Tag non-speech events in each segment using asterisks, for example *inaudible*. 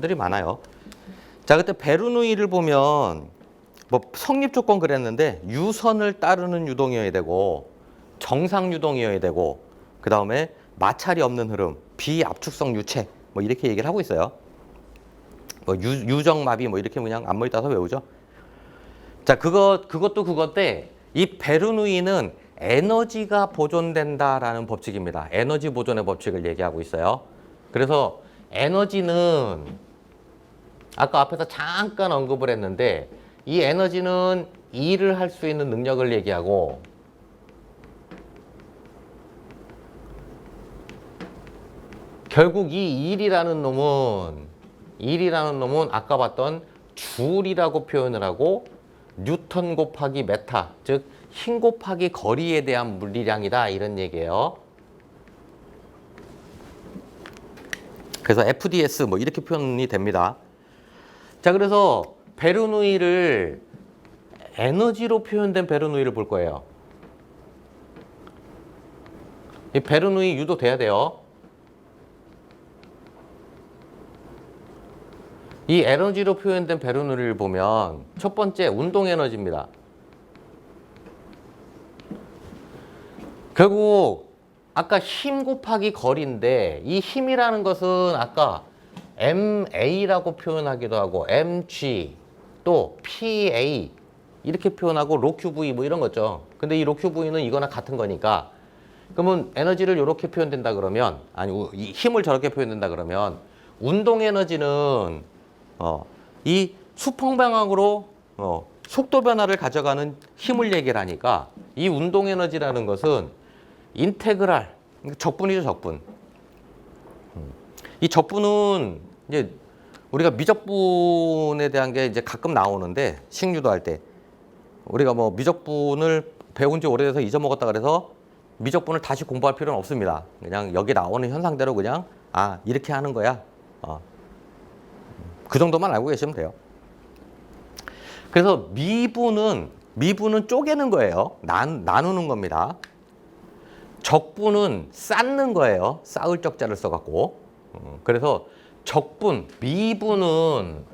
들이 많아요. 자, 그때 베르누이를 보면 뭐 성립 조건 그랬는데 유선을 따르는 유동이어야 되고 정상 유동이어야 되고 그 다음에 마찰이 없는 흐름, 비압축성 유체 뭐 이렇게 얘기를 하고 있어요. 뭐 유, 유정마비 뭐 이렇게 그냥 앞머리 따서 외우죠. 자, 그거 그것도 그건데 이 베르누이는 에너지가 보존된다라는 법칙입니다. 에너지 보존의 법칙을 얘기하고 있어요. 그래서 에너지는 아까 앞에서 잠깐 언급을 했는데 이 에너지는 일을 할 수 있는 능력을 얘기하고 결국 이 일이라는 놈은 일이라는 놈은 아까 봤던 줄이라고 표현을 하고 뉴턴 곱하기 메타 즉 힘 곱하기 거리에 대한 물리량이다 이런 얘기예요. 그래서 FDS 뭐 이렇게 표현이 됩니다. 자, 그래서 베르누이를 에너지로 표현된 베르누이를 볼 거예요. 이 베르누이 유도 돼야 돼요. 이 에너지로 표현된 베르누이를 보면 첫 번째 운동 에너지입니다. 결국 아까 힘 곱하기 거리인데 이 힘이라는 것은 아까 MA라고 표현하기도 하고 MG 또 PA 이렇게 표현하고 로큐V 뭐 이런 거죠. 근데 이 로큐V는 이거나 같은 거니까 그러면 에너지를 이렇게 표현된다 그러면 아니 힘을 저렇게 표현된다 그러면 운동 에너지는 어, 이 수평방향으로 어, 속도 변화를 가져가는 힘을 얘기를 하니까 이 운동 에너지라는 것은 인테그랄 적분이죠 적분. 음. 이 적분은 이제 우리가 미적분에 대한 게 이제 가끔 나오는데 식유도 할 때 우리가 뭐 미적분을 배운 지 오래돼서 잊어먹었다 그래서 미적분을 다시 공부할 필요는 없습니다. 그냥 여기 나오는 현상대로 그냥 아 이렇게 하는 거야. 어. 그 정도만 알고 계시면 돼요. 그래서 미분은 미분은 쪼개는 거예요. 나, 나누는 겁니다. 적분은 쌓는 거예요. 쌓을 적자를 써갖고. 어, 그래서 적분, 미분은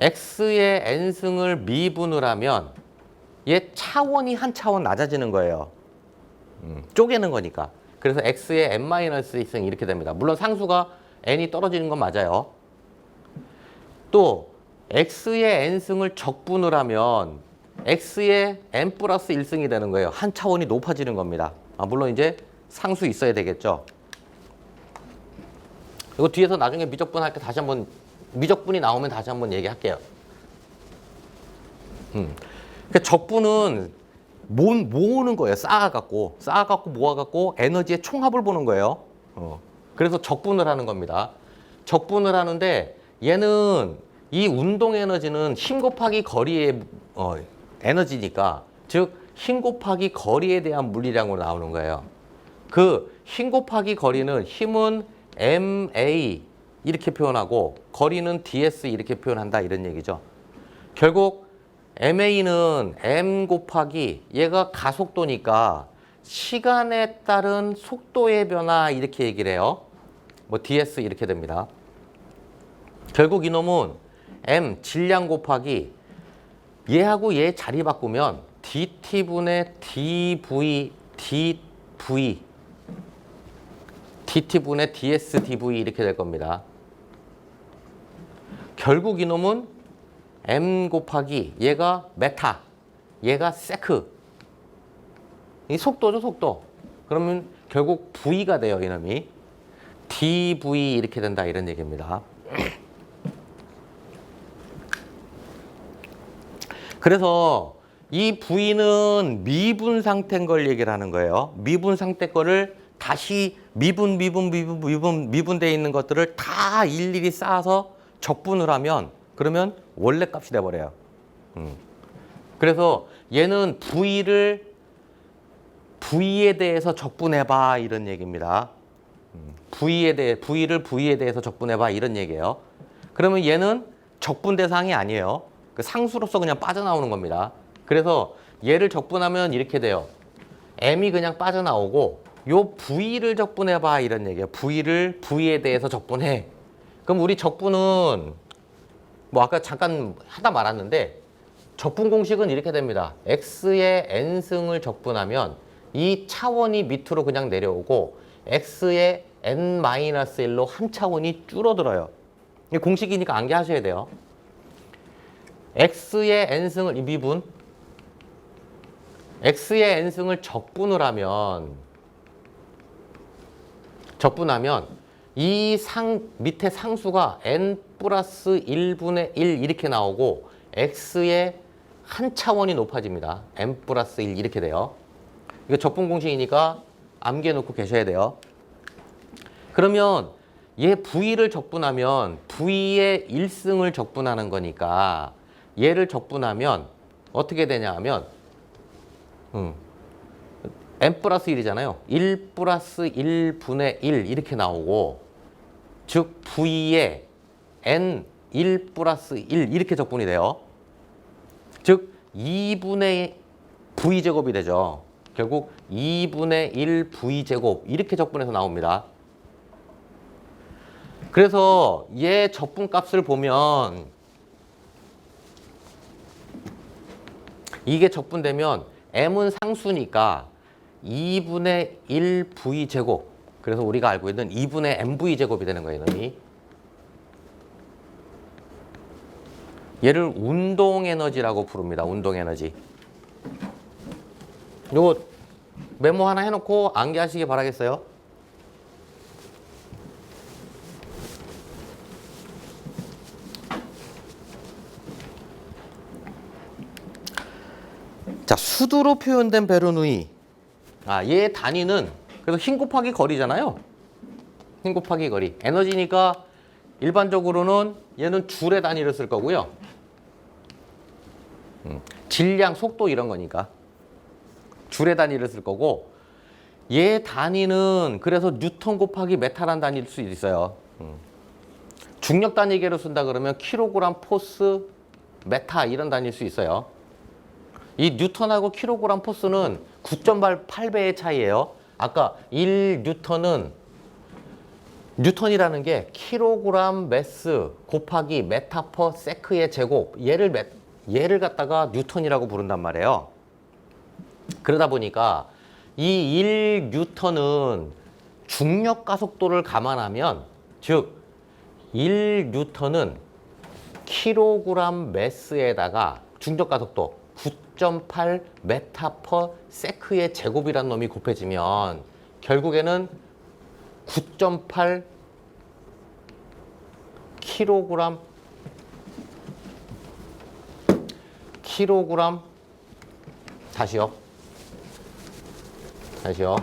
x의 n승을 미분을 하면 얘 차원이 한 차원 낮아지는 거예요. 음, 쪼개는 거니까. 그래서 x의 n-1승 이렇게 됩니다. 물론 상수가 n이 떨어지는 건 맞아요. 또 x의 n승을 적분을 하면 x의 n 플러스 1승이 되는 거예요. 한 차원이 높아지는 겁니다. 아, 물론 이제 상수 있어야 되겠죠. 이거 뒤에서 나중에 미적분 할 때 다시 한번 미적분이 나오면 다시 한번 얘기할게요. 음. 그 적분은 모, 모으는 거예요. 쌓아갖고 쌓아갖고 모아갖고 에너지의 총합을 보는 거예요. 어. 그래서 적분을 하는 겁니다. 적분을 하는데 얘는 이 운동 에너지는 힘 곱하기 거리의 어, 에너지니까 즉 힘 곱하기 거리에 대한 물리량으로 나오는 거예요. 그 힘 곱하기 거리는 힘은 ma 이렇게 표현하고 거리는 ds 이렇게 표현한다 이런 얘기죠. 결국 ma는 m 곱하기 얘가 가속도니까 시간에 따른 속도의 변화 이렇게 얘기를 해요. 뭐 ds 이렇게 됩니다. 결국 이놈은 m 질량 곱하기 얘하고 얘 자리 바꾸면 dt분의 dv dv dt분의 ds dv 이렇게 될 겁니다. 결국 이놈은 m 곱하기 얘가 메타 얘가 세크 이 속도죠 속도 그러면 결국 v가 돼요 이놈이 dv 이렇게 된다 이런 얘기입니다. *clears throat* 그래서 이 V는 미분 상태인 걸 얘기를 하는 거예요. 미분 상태 거를 다시 미분, 미분, 미분, 미분, 미분돼 있는 것들을 다 일일이 쌓아서 적분을 하면 그러면 원래 값이 돼버려요. 음. 그래서 얘는 V를 V에 대해서 적분해봐 이런 얘기입니다. 음. V에 대해 V를 V에 대해서 적분해봐 이런 얘기예요. 그러면 얘는 적분 대상이 아니에요. 그 상수로서 그냥 빠져나오는 겁니다. 그래서 얘를 적분하면 이렇게 돼요. m이 그냥 빠져나오고 요 v를 적분해봐 이런 얘기예요. v를 v에 대해서 적분해. 그럼 우리 적분은 뭐 아까 잠깐 하다 말았는데 적분 공식은 이렇게 됩니다. x의 n승을 적분하면 이 차원이 밑으로 그냥 내려오고 x의 n-1로 한 차원이 줄어들어요. 이게 공식이니까 암기하셔야 돼요. x의 n승을 이 미분 x의 n승을 적분을 하면 적분하면 이 상 밑에 상수가 n 플러스 1분의 1 이렇게 나오고 x의 한 차원이 높아집니다. n 플러스 1 이렇게 돼요. 이거 적분 공식이니까 암기해 놓고 계셔야 돼요. 그러면 얘 v를 적분하면 v의 1승을 적분하는 거니까 얘를 적분하면 어떻게 되냐 하면 음, n 플러스 1이잖아요. 1 플러스 1분의 1 이렇게 나오고 즉 v의 n 1 플러스 1 이렇게 적분이 돼요. 즉 2분의 v제곱이 되죠. 결국 2분의 1 v제곱 이렇게 적분해서 나옵니다. 그래서 얘 적분값을 보면 이게 적분되면 m은 상수니까 2분의 1 v제곱 그래서 우리가 알고 있는 2분의 mv 제곱이 되는 거예요, 이놈이. 얘를 운동 에너지라고 부릅니다. 운동 에너지. 요거 메모 하나 해놓고 암기하시기 바라겠어요. 자, 수두로 표현된 베르누이. 아, 얘 단위는 그래서 힘 곱하기 거리잖아요. 힘 곱하기 거리. 에너지니까 일반적으로는 얘는 줄의 단위를 쓸 거고요. 음, 질량, 속도 이런 거니까 줄의 단위를 쓸 거고 얘 단위는 그래서 뉴턴 곱하기 메타란 단위일 수 있어요. 음. 중력 단위계로 쓴다 그러면 킬로그램 포스 메타 이런 단위일 수 있어요. 이 뉴턴하고 킬로그램 포스는 9.8배의 차이예요. 아까 1 뉴턴은 뉴턴이라는 게 킬로그램 매스 곱하기 메타 퍼 세크의 제곱 얘를 메, 얘를 갖다가 뉴턴이라고 부른단 말이에요. 그러다 보니까 이 1 뉴턴은 중력 가속도를 감안하면 즉 1 뉴턴은 킬로그램 매스에다가 중력 가속도 9.8 메타 퍼 세크의 제곱이란 놈이 곱해지면 결국에는 9.8 킬로그램 킬로그램 다시요. 다시요.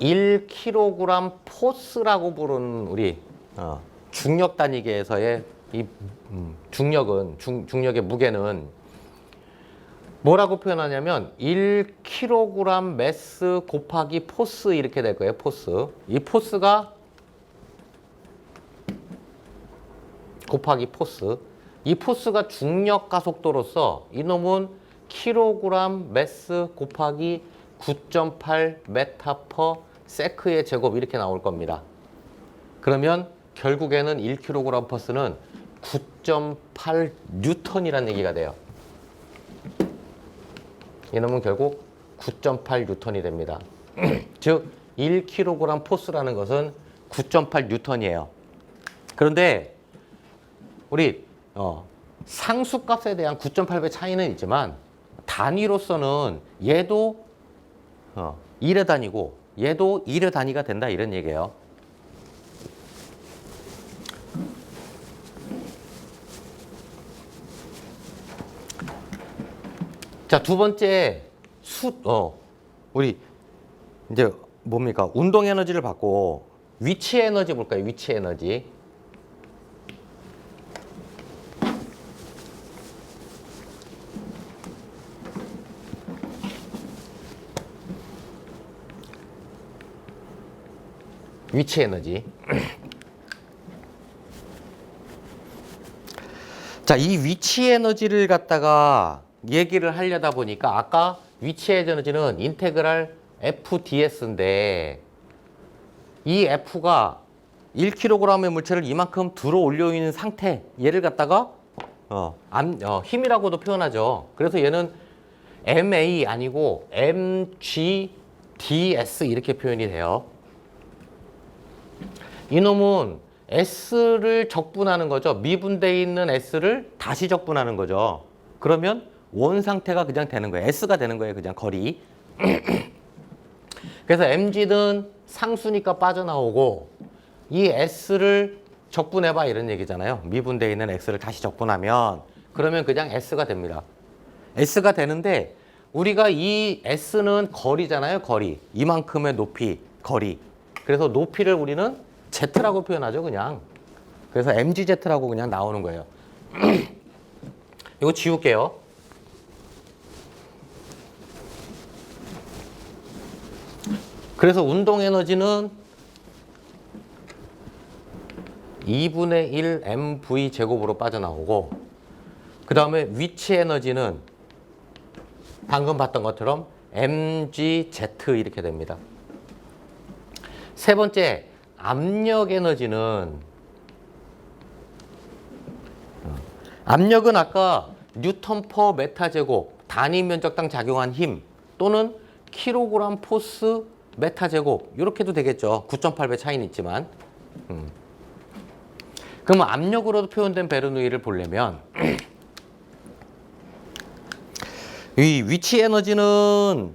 1kg 포스라고 부르는 우리 어, 중력 단위계에서의 이 음, 중력은 중, 중력의 무게는 뭐라고 표현하냐면 1kg 매스 곱하기 포스 이렇게 될 거예요. 포스. 이 포스가 곱하기 포스. 이 포스가 중력 가속도로서 이놈은 킬로그램 매스 곱하기 9.8 메타 퍼 세크의 제곱 이렇게 나올 겁니다. 그러면 결국에는 1kg 퍼스는 9.8 뉴턴이라는 얘기가 돼요. 이놈은 결국 9.8 뉴턴이 됩니다. *clears throat* 즉 1kg 포스라는 것은 9.8 뉴턴이에요. 그런데 우리 어, 상수값에 대한 9.8배 차이는 있지만 단위로서는 얘도 어, 1의 단위고 얘도 1의 단위가 된다 이런 얘기예요. 자, 두 번째 수, 어, 우리 이제 뭡니까? 운동 에너지를 받고 위치 에너지 볼까요? 위치 에너지. 위치 에너지. *clears throat* 자, 이 위치 에너지를 갖다가 얘기를 하려다 보니까 아까 위치 에너지는 인테그랄 FDS인데 이 F가 1kg의 물체를 이만큼 들어 올려 있는 상태 얘를 갖다가 어, 암, 어, 힘이라고도 표현하죠. 그래서 얘는 MA 아니고 MGDS 이렇게 표현이 돼요. 이놈은 S를 적분하는 거죠. 미분되어 있는 S를 다시 적분하는 거죠. 그러면 원 상태가 그냥 되는 거예요. S가 되는 거예요. 그냥 거리. *clears throat* 그래서 mg는 상수니까 빠져나오고 이 s를 적분해봐 이런 얘기잖아요. 미분되어 있는 x를 다시 적분하면 그러면 그냥 s가 됩니다. s가 되는데 우리가 이 s는 거리잖아요. 거리. 이만큼의 높이, 거리. 그래서 높이를 우리는 z라고 표현하죠. 그냥. 그래서 mgz라고 그냥 나오는 거예요. *clears throat* 이거 지울게요. 그래서 운동 에너지는 2분의 1 mv 제곱으로 빠져나오고 그 다음에 위치 에너지는 방금 봤던 것처럼 mgz 이렇게 됩니다. 세 번째 압력 에너지는 압력은 아까 뉴턴 퍼 메타 제곱 단위 면적당 작용한 힘 또는 킬로그램 포스 메타 제곱 이렇게도 되겠죠. 9.8배 차이는 있지만. 음. 그러면 압력으로도 표현된 베르누이를 보려면 *clears throat* 이 위치 에너지는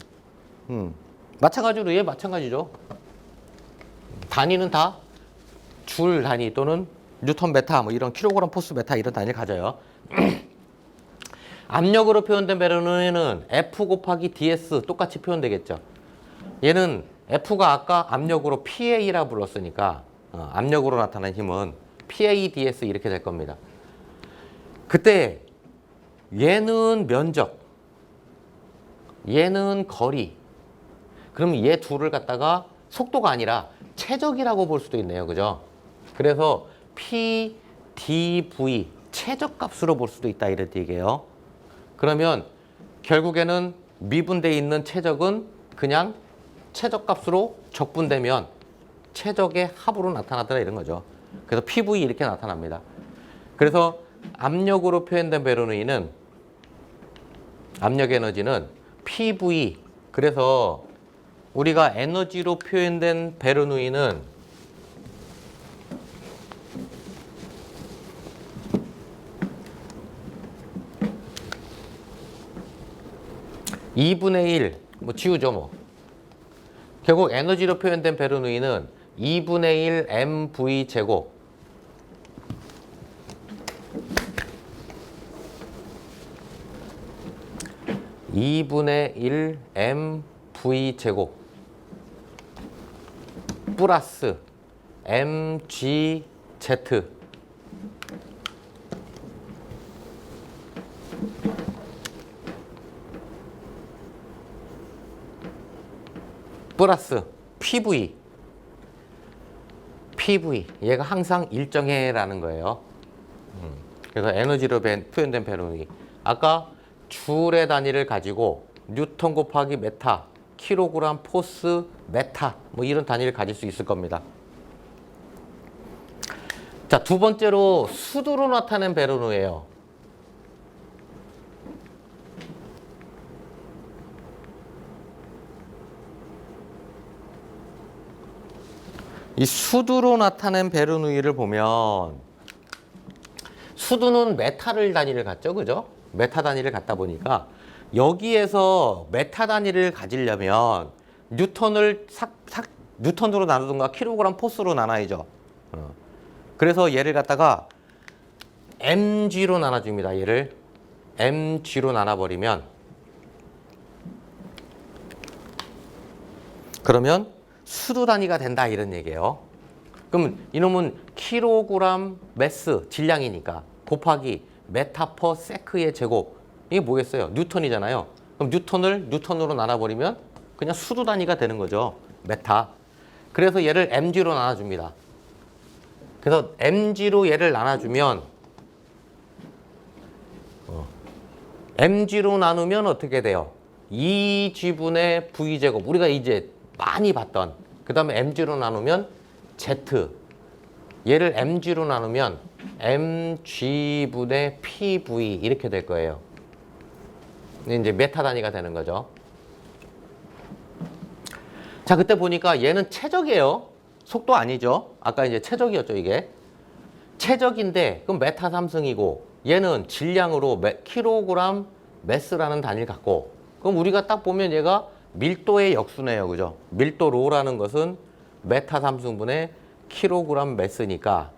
음, 마찬가지로 얘 마찬가지죠. 단위는 다 줄 단위 또는 뉴턴 메타 뭐 이런 킬로그램 포스 메타 이런 단위를 가져요. *clears throat* 압력으로 표현된 베르누이는 F 곱하기 DS 똑같이 표현되겠죠. 얘는 F가 아까 압력으로 PA라 불렀으니까 어, 압력으로 나타난 힘은 PADS 이렇게 될 겁니다. 그때 얘는 면적, 얘는 거리. 그럼 얘 둘을 갖다가 속도가 아니라 최적이라고 볼 수도 있네요. 그죠? 그래서 PDV 최적 값으로 볼 수도 있다 이런 얘기예요. 그러면 결국에는 미분돼 있는 최적은 그냥 최적값으로 적분되면 최적의 합으로 나타나더라 이런 거죠. 그래서 PV 이렇게 나타납니다. 그래서 압력으로 표현된 베르누이는 압력 에너지는 PV 그래서 우리가 에너지로 표현된 베르누이는 이분의 일, 뭐 지우죠 뭐. 결국 에너지로 표현된 베르누이는 2분의 1 mv 제곱. 이분의1 mv 제곱 플러스 mgz 플러스 PV PV 얘가 항상 일정해라는 거예요. 음, 그래서 에너지로 벤- 표현된 베르누이 아까 줄의 단위를 가지고 뉴턴 곱하기 메타 킬로그램 포스 메타 뭐 이런 단위를 가질 수 있을 겁니다. 자, 두 번째로 수두로 나타낸 베르누예요. 이 수두로 나타낸 베르누이를 보면 수두는 메타를 단위를 갖죠, 그죠? 메타 단위를 갖다 보니까 여기에서 메타 단위를 가지려면 뉴턴을 삭, 삭, 뉴턴으로 나누든가 킬로그램 포스로 나눠야죠. 어. 그래서 얘를 갖다가 mg로 나눠줍니다. 얘를 mg로 나눠버리면 그러면 수도 단위가 된다 이런 얘기예요. 그럼 이놈은 킬로그램 매스 질량이니까 곱하기 메타 퍼 세크의 제곱 이게 뭐겠어요? 뉴턴이잖아요. 그럼 뉴턴을 뉴턴으로 나눠버리면 그냥 수도 단위가 되는 거죠. 메타. 그래서 얘를 mg로 나눠줍니다. 그래서 mg로 얘를 나눠주면 어, mg로 나누면 어떻게 돼요? 2g분의 v제곱 우리가 이제 많이 봤던 그 다음에 mg로 나누면 z 얘를 mg로 나누면 mg분의 pv 이렇게 될 거예요. 이제 메타 단위가 되는 거죠. 자, 그때 보니까 얘는 최적이에요. 속도 아니죠. 아까 이제 최적이었죠, 이게. 최적인데 그럼 메타 삼승이고 얘는 질량으로 메, 킬로그램 매스라는 단위를 갖고 그럼 우리가 딱 보면 얘가 밀도의 역수네요. 그죠? 밀도 로라는 것은 메타 삼승분의 킬로그램 매스니까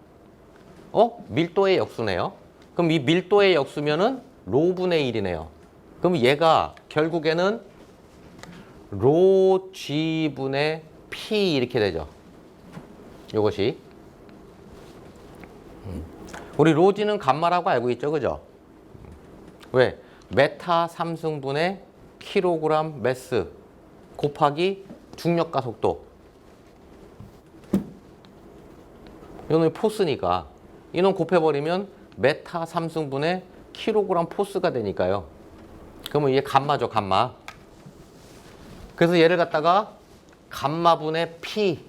어? 밀도의 역수네요. 그럼 이 밀도의 역수면은 로분의 1이네요. 그럼 얘가 결국에는 로 G분의 P 이렇게 되죠. 요것이. 음. 우리 로지는 감마라고 알고 있죠. 그죠? 음. 왜? 메타 3승분의 킬로그램 매스 곱하기 중력과 속도. 이놈이 포스니까 이놈 곱해버리면 메타 3승분의 킬로그램 포스가 되니까요. 그러면 이게 감마죠, 감마. 그래서 얘를 갖다가 감마분의 P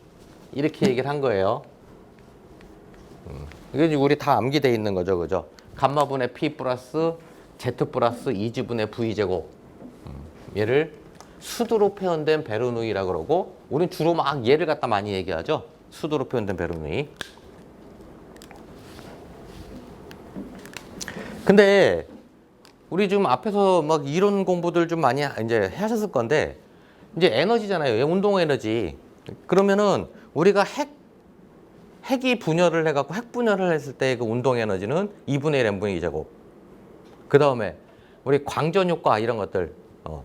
이렇게 얘기를 한 거예요. 음, 이게 우리 다 암기돼 있는 거죠, 그죠? 감마분의 P 플러스 Z 플러스 2지분의 V 제곱. 음, 얘를 수두로 표현된 베르누이라 그러고, 우린 주로 막 얘를 갖다 많이 얘기하죠. 수두로 표현된 베르누이. 근데 우리 지금 앞에서 막 이론 공부들 좀 많이 이제 하셨을 건데 이제 에너지잖아요. 운동 에너지. 그러면은 우리가 핵 핵이 분열을 해갖고 핵 분열을 했을 때 그 운동 에너지는 2분의 1 n분의 2제곱. 그 다음에 우리 광전 효과 이런 것들. 어,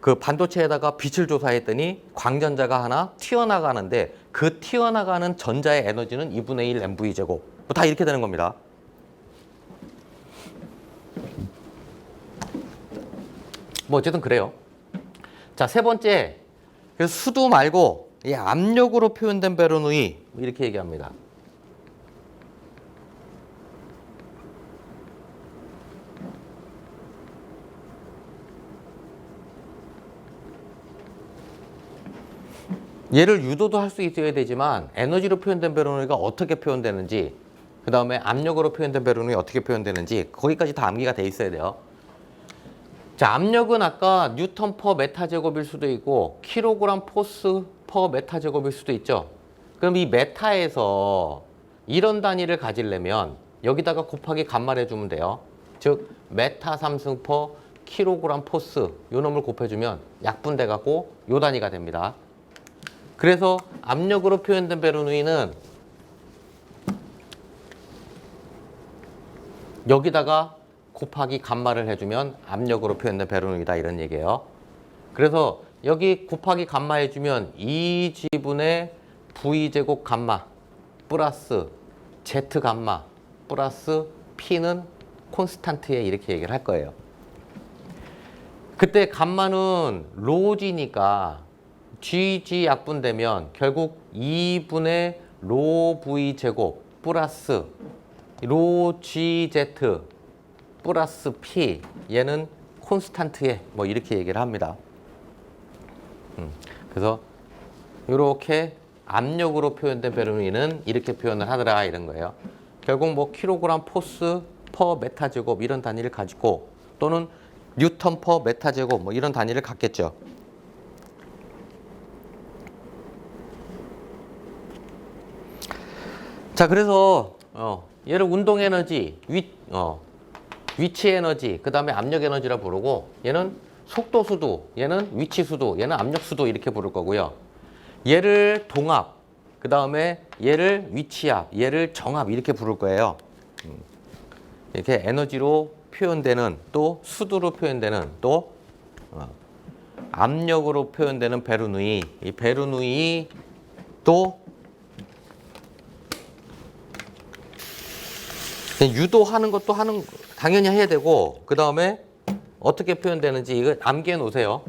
그 반도체에다가 빛을 조사했더니 광전자가 하나 튀어나가는데 그 튀어나가는 전자의 에너지는 2분의 1 nv 제곱. 뭐 다 이렇게 되는 겁니다. 뭐 어쨌든 그래요. 자, 세 번째. 그래서 수도 말고 이 압력으로 표현된 베르누이 이렇게 얘기합니다. 얘를 유도도 할 수 있어야 되지만 에너지로 표현된 베르누이가 어떻게 표현되는지 그 다음에 압력으로 표현된 베르누이 어떻게 표현되는지 거기까지 다 암기가 돼 있어야 돼요. 자, 압력은 아까 뉴턴 퍼 메타 제곱일 수도 있고 킬로그램 포스 퍼 메타 제곱일 수도 있죠. 그럼 이 메타에서 이런 단위를 가지려면 여기다가 곱하기 감말해 주면 돼요. 즉 메타 3승 퍼 킬로그램 포스 요 놈을 곱해주면 약분돼 갖고 요 단위가 됩니다. 그래서 압력으로 표현된 베르누이는 여기다가 곱하기 감마를 해주면 압력으로 표현된 베르누이다 이런 얘기예요. 그래서 여기 곱하기 감마 해주면 2지분의 V제곱 감마 플러스 Z 감마 플러스 P는 콘스탄트에 이렇게 얘기를 할 거예요. 그때 감마는 로지니까 GG 약분되면 결국 2분의 로 V 제곱 플러스 로 GZ 플러스 P 얘는 콘스탄트에 뭐 이렇게 얘기를 합니다. 음, 그래서 이렇게 압력으로 표현된 베르누이는 이렇게 표현을 하더라 이런 거예요. 결국 뭐 킬로그램 포스 퍼 메타 제곱 이런 단위를 가지고 또는 뉴턴 퍼 메타 제곱 뭐 이런 단위를 갖겠죠. 자 그래서 어, 얘를 운동 에너지 위, 어, 위치 에너지 그 다음에 압력 에너지라 부르고 얘는 속도 수도 얘는 위치 수도 얘는 압력 수도 이렇게 부를 거고요. 얘를 동압 그 다음에 얘를 위치압 얘를 정압 이렇게 부를 거예요. 음. 이렇게 에너지로 표현되는 또 수도로 표현되는 또 어, 압력으로 표현되는 베르누이. 이 베르누이 또 유도하는 것도 하는 당연히 해야 되고 그 다음에 어떻게 표현되는지 이거 암기해 놓으세요.